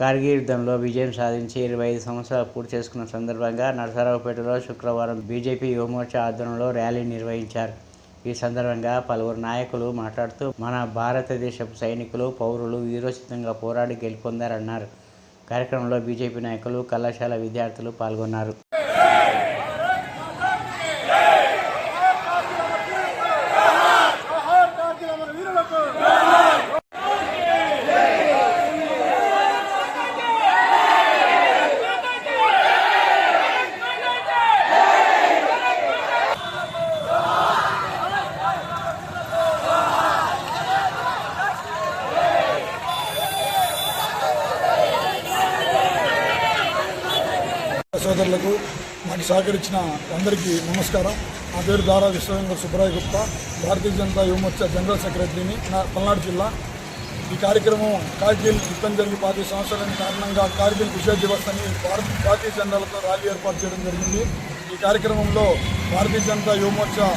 కార్గిల్ యుద్ధంలో విజయం సాధించి ఇరవై ఐదు సంవత్సరాలు పూర్తి చేసుకున్న సందర్భంగా నరసరావుపేటలో శుక్రవారం బీజేపీ యువమోర్చా ఆధ్వర్యంలో ర్యాలీ నిర్వహించారు. ఈ సందర్భంగా పలువురు నాయకులు మాట్లాడుతూ మన భారతదేశపు సైనికులు పౌరులు వీరోచితంగా పోరాడి గెలుపొందారన్నారు. కార్యక్రమంలో బీజేపీ నాయకులు కళాశాల విద్యార్థులు పాల్గొన్నారు. సోదరులకు మాకు సహకరించిన అందరికీ నమస్కారం. నా పేరు దారా విశ్వేంద్ర సుబ్బరాయ్ గుప్తా. భారతీయ జనతా యువమోర్చా జనరల్ సెక్రటరీని నా పల్నాడు జిల్లా. ఈ కార్యక్రమం కార్గిల్ యుద్ధం జరిగి పాతి సంవత్సరాల కారణంగా కార్గిల్ విజయ దివస్ అని భారత జాతీయ జెండాలతో ర్యాలీ ఏర్పాటు చేయడం జరిగింది. ఈ కార్యక్రమంలో భారతీయ జనతా యువమోర్చా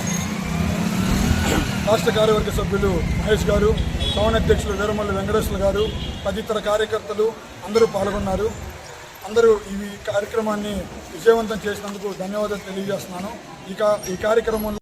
రాష్ట్ర కార్యవర్గ సభ్యులు మహేష్ గారు టౌన్ అధ్యక్షులు వీరమల్లి వెంకటేశ్వర గారు తదితర కార్యకర్తలు అందరూ పాల్గొన్నారు. అందరూ ఈ కార్యక్రమాన్ని విజయవంతం చేసినందుకు ధన్యవాదాలు తెలియజేస్తున్నాను. ఇక ఈ కార్యక్రమంలో